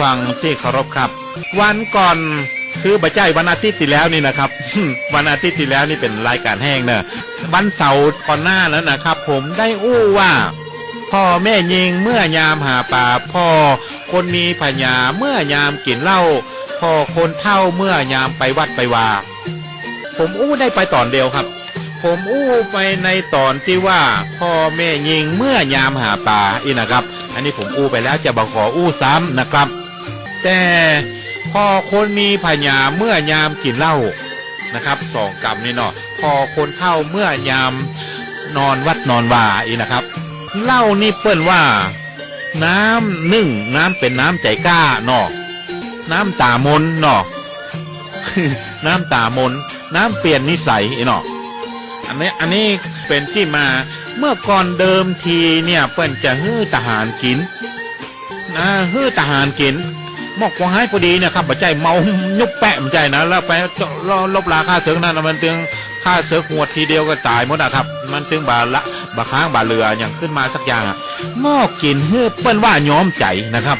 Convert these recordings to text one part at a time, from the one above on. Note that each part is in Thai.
ฟังที่เคารพครับ วันก่อนคือบัจใจวันอาทิตย์ที่แล้วนี่นะครับ วันอาทิตย์ที่แล้วนี่เป็นรายการแห้งเนอะวันเสาร์ก่อนหน้านั้นนะครับ ผมได้อู้ว่าพ่อแม่ยิงเมื่อยามหาป่าพ่อคนมีพญาเมื่อยามกินเหล้าพ่อคนเท่าเมื่อยามไปวัดไปวาผมอู้ได้ไปตอนเดียวครับ ผมอู้ไปในตอนที่ว่าพ่อแม่ยิงเมื่อยามหาป่าอีนะครับ อันนี้ผมอู้ไปแล้วจะบอกขออู้ซ้ำนะครับ แต่พอคนมีพญาเมื่อยามกินเหล้านะครับสองกรรมนี่เนาะพอคนเท่าเมื่อยามนอนวัดนอนว่าอีนะครับเหล้านี่เปิ้นว่า น้ำนึ่งน้ำเป็นน้ำใจกล้าเนาะน้ำตามนเนาะน้ำตามน น้ำเปลี่ยนนิสัยอีเนาะอันนี้อันนี้เป็นที่มาเมื่อก่อนเดิมทีเนี่ยเปิ้นจะฮื้อทหารกินนะฮื้อทหารกิน มอกกวางให้พอดีเนี่ยครับบัจใจเมายุบแปะบัจใจนะแล้วไปลลบลาค่าเสือกนั่นมันตึงค่าเสือกหวดทีเดียวก็ตายหมดอะครับ มันตึงบาละบาค้างบาเรืออย่างขึ้นมาสักอย่างอะมอกกินเฮื้อเปิ้นว่าย้อมใจนะครับ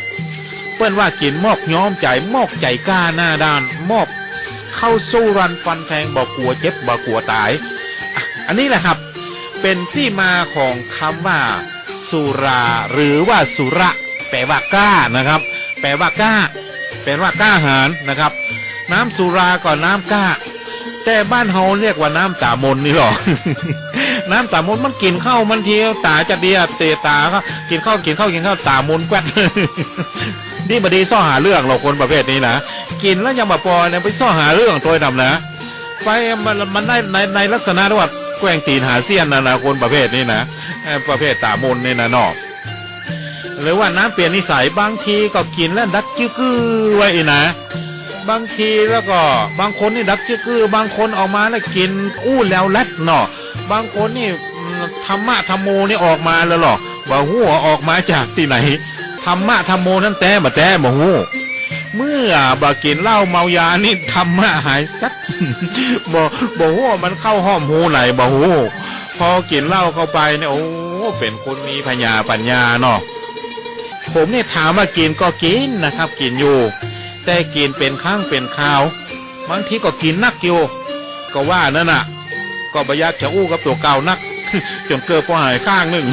เปิ้นว่ากินมอกย้อมใจมอกใจกล้าหน้าด้านมอกเข้าสู้รันฟันแทงบอกลัวเจ็บบอกลัวตาย อันนี้แหละครับเป็นที่มาของคำว่าสุราหรือว่าสุระแปลว่ากล้านะครับ แปลว่ากล้า แปลว่ากล้าหาญนะครับ น้ำสุราก่อนน้ำกล้า แต่บ้านเฮาเรียกว่าน้ำตามนนี่หรอน้ำตามนมันกินข้าวมันเทียวตาจะเดียเตะตาก็กินข้าวกินข้าวกินข้าวตามนแกวดนี่บดีซ่อหาเรื่องเราคนประเภทนี้นะกินแล้วยังมาปอเนี่ยไปซ่อหาเรื่องตัวดำนะไปมันมันได้ในในลักษณะที่ว่าแกว่งตีนหาเสี้ยนนะนะคนประเภทนี้นะประเภทตามนนี่นะนอก หรือว่าน้ำเปลี่ยนนิสัยบางทีก็กินแล้วดักจื้อกือไว้อีนะ บางทีแล้วก็บางคนนี่ดักจื้อกือบางคนออกมาแล้วกินอู้แล้วแลดเนาะบางคนนี่ธรรมะธรรมโมนี่ออกมาแล้วหรอว่าหัวออกมาจากที่ไหนธรรมะธรรมโมนั่นแต่มาแต่บ่หูเมื่อบากินเหล้าเมายานี่ทำมาหายสักบ่บ่ฮู้ว่ามันเข้าห้อมหูไหนบ่ฮู้พอกินเหล้าเข้าไปเนี่ยโอ้เป็นคนมีปัญญาปัญญาเนาะ ผมเนี่ยถามว่ากินก็กินนะครับ กินอยู่ แต่กินเป็นข้างเป็นข้าวบางทีก็กินนักอยู่ก็ว่านั่นน่ะ ก็บยากจะอู้กับตัวเก่านักจนเกิดพอหายข้างหนึ่ง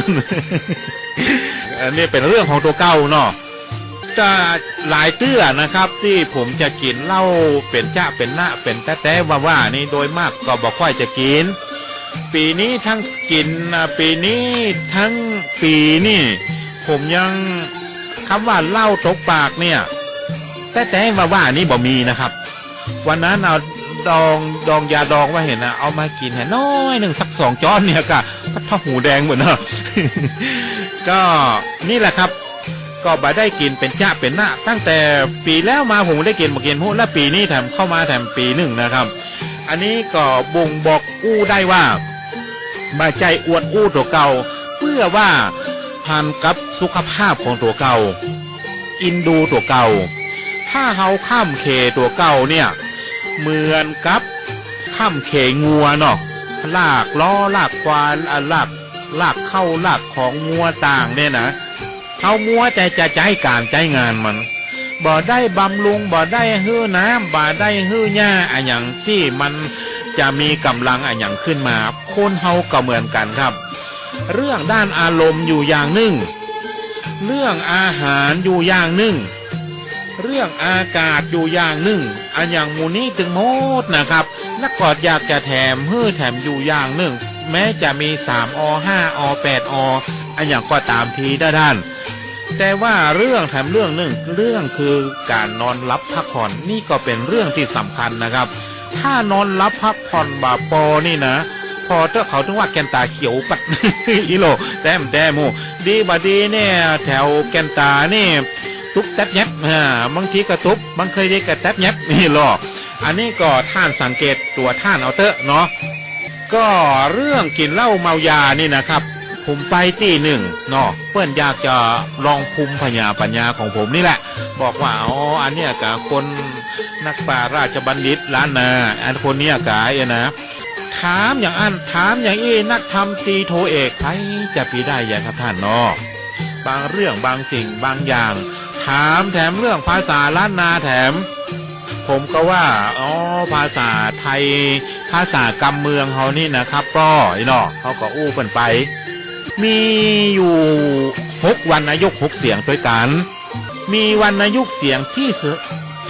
อันนี้เป็นเรื่องของตัวเก่าเนาะจะหลายเตื้อนะครับ ที่ผมจะกินเหล้าเป็นจ้าเป็นหน้าเป็นแต่แต่ว่าว่านี่โดยมากก็บอกค่อยจะกิน ปีนี้ทั้งกินปีนี้ทั้งปีนี่ ผมยัง คำว่าเล้าตกปากเนี่ย แต่แต่ว่าว่านี่บ่มีนะครับ วันนั้นเอาดองดองยาดองว่าเห็นนะเอามากินแห่น้อยหนึ่งสักสองจ้อนเนี่ยก็ถ้าหูแดงหมดเนอะก็นี่แหละครับ ก็บ่ได้กินเป็นจ้าเป็นหน้า ตั้งแต่ปีแล้วมาผมได้กินมากินพูดและปีนี้แถมเข้ามาแถมปีหนึ่งนะครับ อันนี้ก็บ่งบอกอู้ได้ว่ามาใจอวดอู้ตัวเก่า เพื่อว่า ทันกับสุขภาพของตัวเก่า อินดูตัวเก่า ถ้าเฮาข้ามเคตัวเก่าเนี่ยเหมือนกับข้ามเคงัวเนาะลากล้อลากควานลากลากเข้าลากของงัวต่างเนี่ยนะเขามัวใจจะใจการใจงานมันบ่ได้บำรุงบ่ได้ฮื้อน้ำบ่ได้ฮื้อหญ้าอะอย่างที่มันจะมีกำลังอะอย่างขึ้นมาคนเฮาก็เหมือนกันครับ เรื่องด้านอารมณ์อยู่อย่างหนึ่ง เรื่องอาหารอยู่อย่างหนึ่ง เรื่องอากาศอยู่อย่างหนึ่ง อันอย่างมูนี้ถึงโมดนะครับและกอดอยากจะแถมฮื้อแถมอยู่อย่างหนึ่ง แม้จะมี 3อ5อ8ออันอย่างก็ตามทีได้ด้านแต่ว่าเรื่องแถมเรื่องหนึ่งเรื่องคือการนอนรับพักผ่อนนี่ก็เป็นเรื่องที่สำคัญนะครับ ถ้านอนรับพักผ่อนบาปอนี่นะ พอเจ้าเขาถึงว่าแกนตาเขียวปัดอีโลแต้มแต้มูดีบาดีเนี่ยแถวแกนตานี่ทุบแทบแยบอ่าบางทีกระตุบบางเคยได้กระแทบแยบนี่หรอก อันนี้ก็ท่านสังเกตตัวท่านเอาเตอะเนาะ ก็เรื่องกินเหล้าเมายานี่นะครับ ผมไปที่หนึ่งเนาะ เพื่อนอยากจะลองภูมิพญาปัญญาของผมนี่แหละ บอกว่า อ๋อ อันเนี้ยกับคน นักป่าราชบัณฑิตล้านนา อันคนเนี้ยกายนะถามอย่างอันถามอย่างอี้นักทำตีโทเอกใครจะปีได้อย่างครับท่านนาะบางเรื่องบางสิ่งบางอย่าง ถามแถมเรื่องภาษาล้านนาแถม ผมก็ว่าอ๋อภาษาไทย ภาษากำเมืองเขานี่นะครับก็ไอ้เนาะเขาก็อู้กันไป มีอยู่หกวันอายุหกเสียงด้วยกัน มีวันอายุเสียงที่ส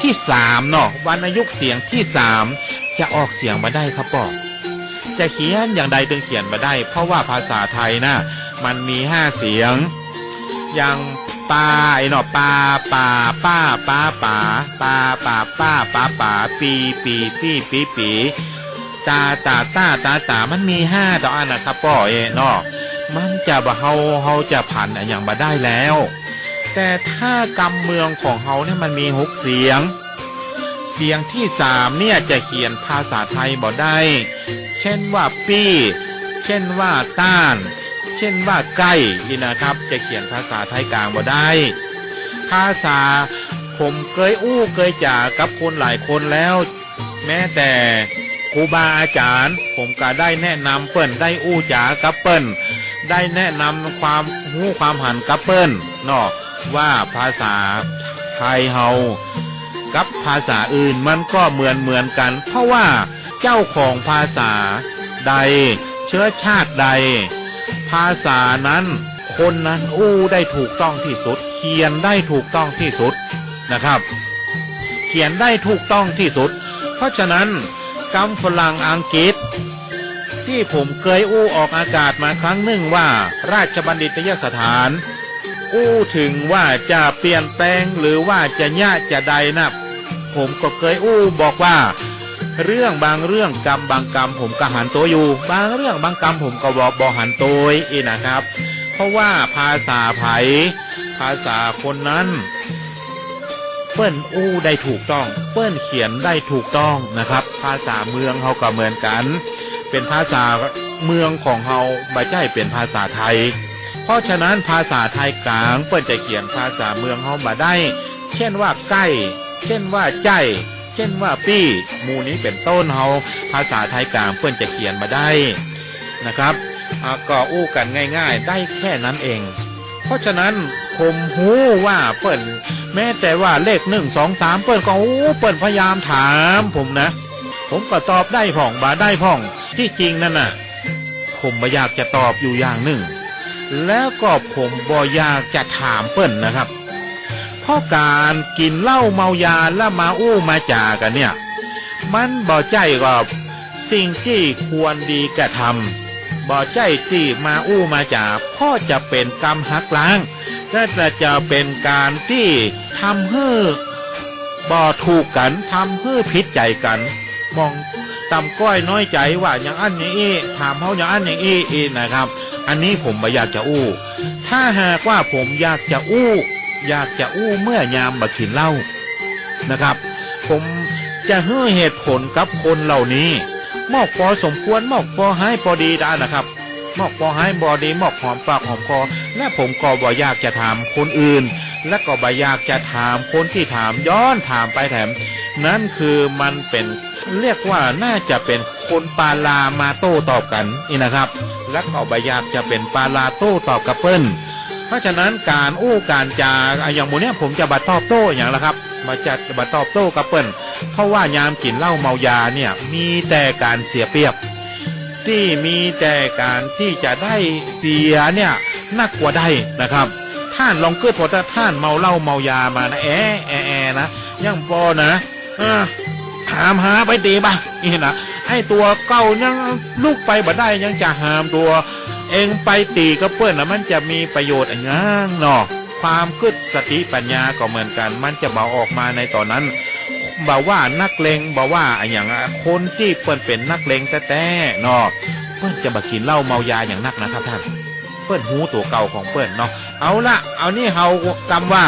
ที่สามเนาะวันอายุเสียงที่สามจะออกเสียงมาได้ครับปอจะเขียนอย่างใดถึงเขียนมาได้ เพราะว่าภาษาไทยนะมันมีห้าเสียง อย่างปาไอ้เนาะปาป่าป้าป้าป๋าปาป่าป้าป้าป๋าปีปีปีปีปีตาตาตาตาตามันมีห้าดอกอันนะครับป้อเอเนาะมันจะบ่เฮาเฮาจะผ่านอย่างมาได้แล้ว แต่ถ้ากำเมืองของเฮาเนี่ยมันมีหกเสียง เสียงที่สามเนี่ยจะเขียนภาษาไทยบ่ได้ เช่นว่าปี้ เช่นว่าต้าน เช่นว่าใกล้นี่นะครับ จะเขียนภาษาไทยกลางบ่ได้ ภาษาผมเคยอู้เคยจ่ากับคนหลายคนแล้ว แม้แต่ครูบาอาจารย์ ผมก็ได้แนะนำเปิ้นได้อู้จ๋ากับเปิ้นได้แนะนำความหู้ความหันกับเปิ้นเนาะ ว่าภาษาไทยเฮากับภาษาอื่นมันก็เหมือนเหมือนกัน เพราะว่าเจ้าของภาษาใด เชื้อชาติใด ภาษานั้น คนนั้นอู้ได้ถูกต้องที่สุด เขียนได้ถูกต้องที่สุดนะครับ เขียนได้ถูกต้องที่สุด เพราะฉะนั้นกำฝรั่งอังกฤษ ที่ผมเคยอู้ออกอากาศมาครั้งหนึ่งว่า ราชบัณฑิตยสถาน อู้ถึงว่าจะเปลี่ยนแปลงหรือว่าจะยะจะใดนะผมก็เคยอู้บอกว่า เรื่องบางเรื่องกรรมบางกรรมผมก็หันตัวอยู่ บางเรื่องบางกรรมผมก็บอกบอหันตัวอีนะครับ เพราะว่าภาษาไผภาษาคนนั้นเปิ้นอู้ได้ถูกต้อง เปิ้นเขียนได้ถูกต้องนะครับ ภาษาเมืองเขาก็เหมือนกัน เป็นภาษาเมืองของเขาไม่ใช่เป็นภาษาไทย เพราะฉะนั้นภาษาไทยกลางเปิ้นจะเขียนภาษาเมืองเขามาได้ เช่นว่าใกล้ เช่นว่าใจ เช่นว่าปี้หมูนี้เป็นต้นเฮาภาษาไทยกลางเปิ้นจะเขียนมาได้นะครับอ่าก็อู้กันง่าย ๆ ได้แค่นั้นเอง เพราะฉะนั้นผมหูว่าเปิ้นแม้แต่ว่าเลขหนึ่งสองสามเปิ้นก็อู้เปิ้นพยายามถามผมนะ ผมก็ตอบได้พ่องบาได้พ่องที่จริงนั่นน่ะ ผมบ่อยากจะตอบอยู่อย่างหนึ่ง แล้วก็ผมบอยากจะถามเปิ้นนะครับเพราะการกินเหล้าเมายาแล้วมาอู้มาจากันเนี่ย มันบ่ใจกับสิ่งที่ควรดีกระทำบ่ใจที่มาอู้มาจาพ่อจะเป็นกรรมหักล้างก็จะจะเป็นการที่ทำให้บ่ถูกกันทำให้ผิดใจกัน มองตำก้อยน้อยใจว่าอย่างอันอย่างอี้ถามเขาอย่างอันอย่างอี้อีนะครับ อันนี้ผมไม่อยากจะอู้ ถ้าหากว่าผมอยากจะอู้ อยากจะอู้เมื่อยามบักินเล้านะครับ ผมจะให้เหตุผลกับคนเหล่านี้มอกพอสมควรมอกพอให้พอดีได้นะครับมอกพอให้บอดีมอกหอมปากหอมคอและผมก็บ่อยากจะถามคนอื่น และก็บ่อยากจะถามคนที่ถามย้อนถามไปแถม นั่นคือมันเป็นเรียกว่าน่าจะเป็น คนปาลามาโต้ตอบกันนี่นะครับและก็บ่อยากจะเป็นปาลาโต้ตอบกับเปิ้ล เพราะฉะนั้นการอู้การจาอะอย่างโมเนี้ยผมจะบัดตอบโต้อย่างละครับ มาจะบัดตอบโต้กับเปิ้ลเพราะว่ายามกินเหล้าเมายาเนี่ยมีแต่การเสียเปรียบ ที่มีแต่การที่จะได้เสียเนี่ยนักกว่าได้นะครับท่านลองเกิดพอถ้าท่านเมาเหล้าเมายามานะแอะแอะนะยังพอนะอถามหาไปตีบ้างนี่นะ ไอตัวเก่ายังลูกไปบ่ได้ยังจะหามตัว เองไปตีกับเพื่อนนะมันจะมีประโยชน์อย่างเนาะความคิดสติปัญญาก็เหมือนกัน มันจะมาออกมาในตอนนั้นบอกว่านักเลงบอกว่าอย่างคนที่เปิ้นเป็นนักเลงแต่แต่เนาะเปิ้นจะมากินเหล้าเมายาอย่างนักนะครับท่านเปิ้นหูตัวเก่าของเปิ้นเนาะเอาละเอานี่เฮากำว่า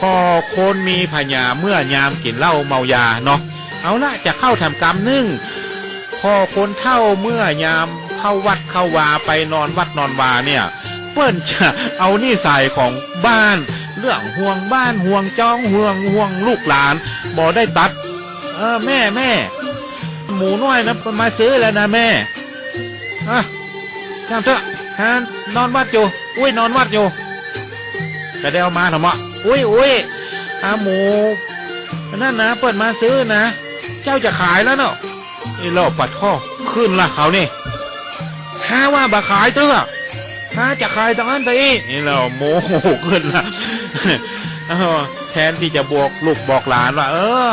พอคนมีพญาเมื่อยามกินเหล้าเมายาเนาะเอาละจะเข้าทำกรรมนึ่ง พอคนเท่าเมื่อยามเข้าวัดเข้าวาไปนอนวัดนอนวาเนี่ยเปิ้นจะเอานิสัยของบ้าน เรื่องห่วงบ้านห่วงจ้องห่วงห่วงลูกหลานบ่ได้ตัด เออแม่แม่หมูน้อยนะมาซื้อแล้วนะแม่อะจำเถอะฮะนอนวัดอยู่อุ้ยนอนวัดอยู่ก็ได้เอามาทำอะอุ้ยอุ้ยอาหมูนั่นนะเปิดมาซื้อนะ เจ้าจะขายแล้วเนาะ ไอ้รอบปัดข้อขึ้นละเขานี่ถ้าว่าบาขายเถอะถ้าจะขายตรงนั้นตรงนี้นี่เราโมโหขึ้นละแทนที่จะบอกลูกบอกหลานว่า เออ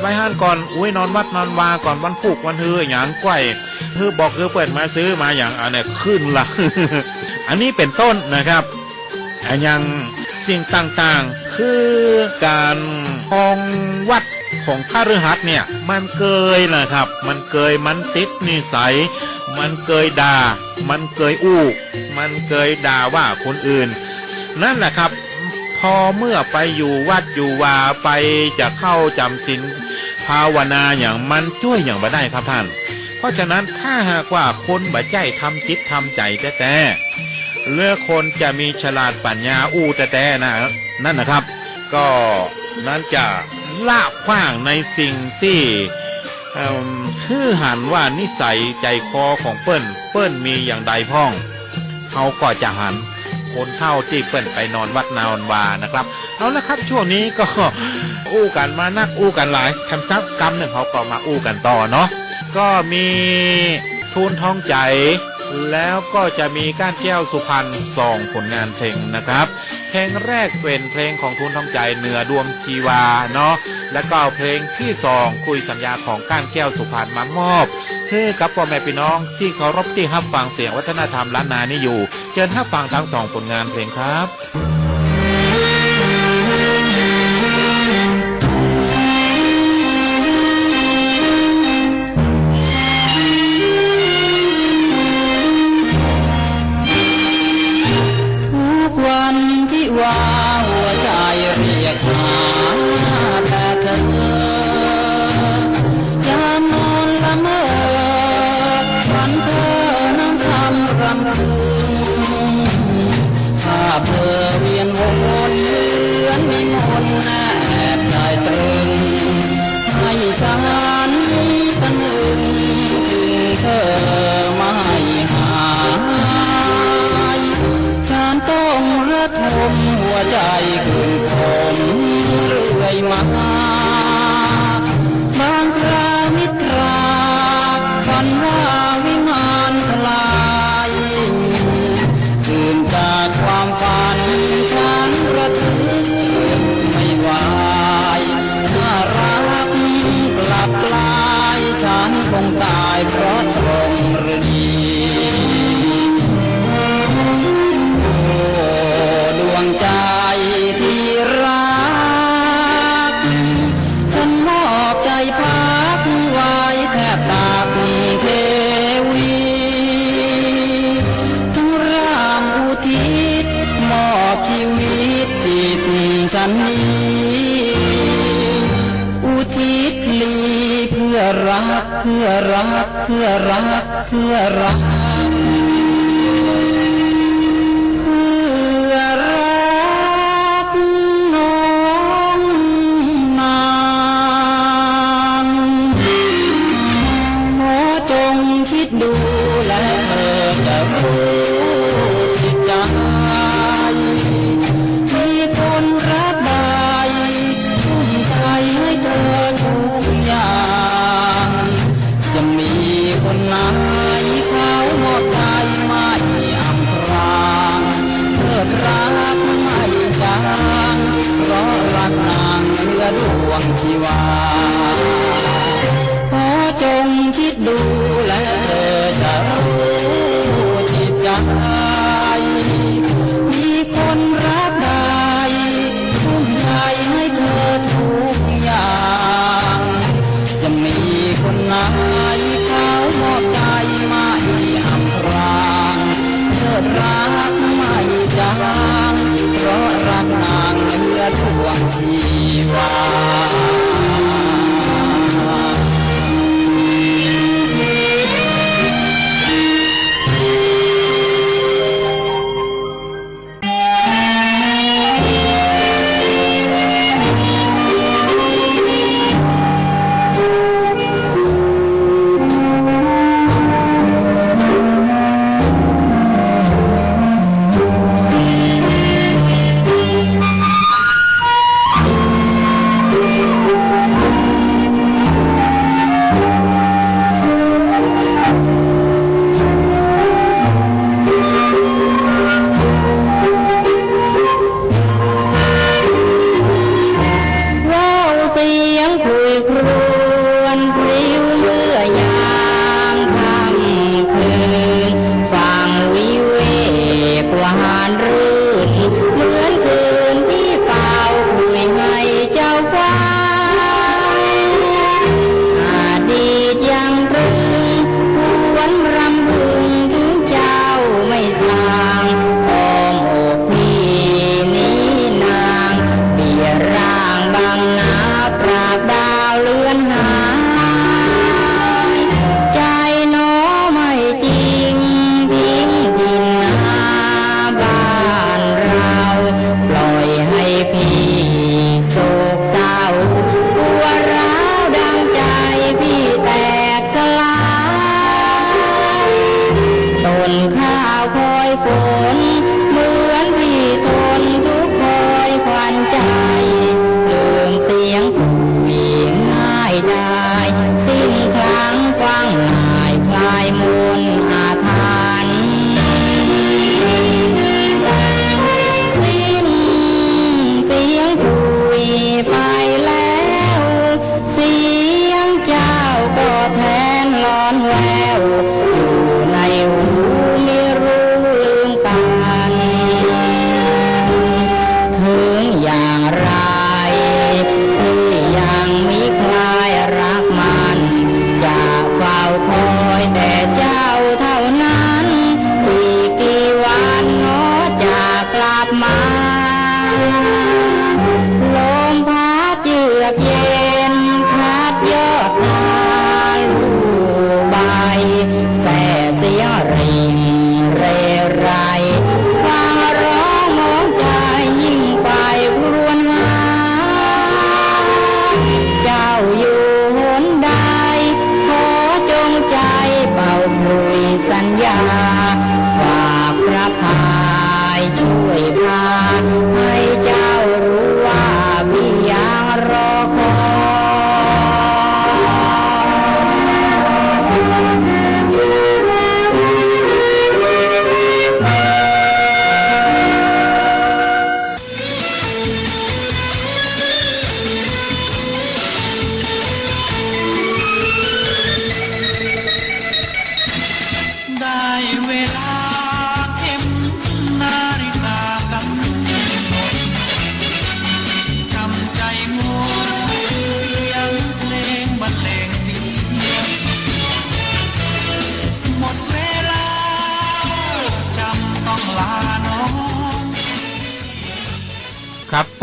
ไว้ห้านก่อนอุ้ยนอนวัดนอนวาก่อนวันผูกวันฮืออย่างก้อยฮือบอกคือเปิดมาซื้อมาอย่างอันนี้ขึ้นละอันนี้เป็นต้นนะครับอันยังสิ่งต่างๆ คือการครองวัด ของข้ารือหัดเนี่ย มันเกยนะครับ มันเกยมันติดนิสัย มันเกยด่า มันเกยอู้ มันเกยด่าว่าคนอื่น นั่นแหละครับ พอเมื่อไปอยู่วัดอยู่วาไปจะเข้าจำศีลภาวนาอย่างมันช่วยอย่างบ่ได้ครับท่าน เพราะฉะนั้นถ้าหากว่าคนบ่ใจทำจิตทำใจแต่แต่เลือกคนจะมีฉลาดปัญญาอู้แต่แต่นะนั่นนะครับ ก็นั้นจะ ละขว้างในสิ่งที่ฮือหันว่านิสัยใจคอของเปิ้น เปิ้นมีอย่างใดพ้องเขาก็จะหันคนเท่าที่เปิ้นไปนอนวัดนอนวานะครับ เอาละครับช่วงนี้ก็อู้กันมานักอู้กันหลายคำซับกรรมหนึ่งเขาก็มาอู้กันต่อเนาะก็มีทูนท้องใจ แล้วก็จะมีก้านแก้วสุพรรณสองผลงานเพลงนะครับ เพลงแรกเป็นเพลงของทุนท้องใจเหนือดวงชีวาเนาะแล้วก็เพลงที่สองคุยสัญญาของก้านแก้วสุพรรณมามอบคือกับพ่อแม่พี่น้องที่เคารพที่ฮับฟังเสียงวัฒนธรรมล้านนานี่อยู่ เชิญฮับฟังทั้งสองผลงานเพลงครับ พื่อรักเพื่อรักเพื่อรักเพื่อรัก ดวงชีวา ขอจงคิดดู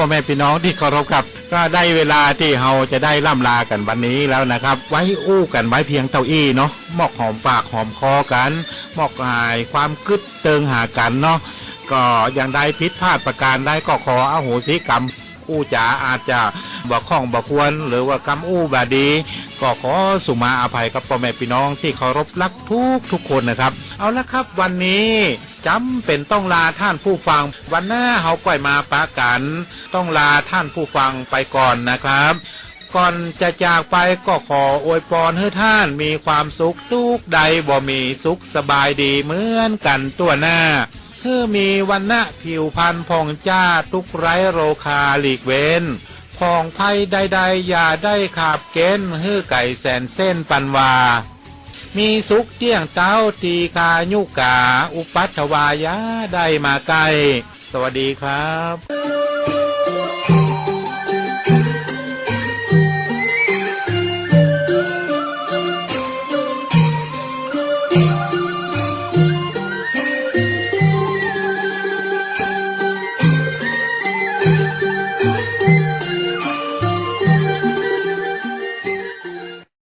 พ่อแม่พี่น้องที่เคารพครับ ก็ได้เวลาที่เราจะได้ล่ำลากันวันนี้แล้วนะครับ ไว้อู้กันไว้เพียงเท่าอี้เนาะมอกหอมปากหอมคอกัน มอกหายความกึดเติงหากันเนาะก็อยังได้ผิดพลาดประการได้ก็ขออโหสิกรรมอู้จ๋าอาจจะบอกข้องบอกควร หรือว่ากำอู้บาดี ก็ขอสุมาอภัยกับพ่อแม่พี่น้องที่เคารพรักทุกทุกคนนะครับ เอาละครับวันนี้ จำเป็นต้องลาท่านผู้ฟังวันหน้าเขาก่อยมาปะกัน ต้องลาท่านผู้ฟังไปก่อนนะครับ ก่อนจะจากไปก็ขออวยพรให้ท่านมีความสุขทุกใดบ่มีสุขสบายดีเหมือนกันตัวหน้าเพื่อมีวันณะผิวพันธ์ผ่องจ้าทุกไร้โรคาหลีกเว้นผ่องภัยใดๆ อย่าได้ขาบเก้นเฮือไก่แสนเส้นปันวา มีสุขเที่ยงเต้าตีคายุกา อุปัตวายาได้มาใกล้ สวัสดีครับ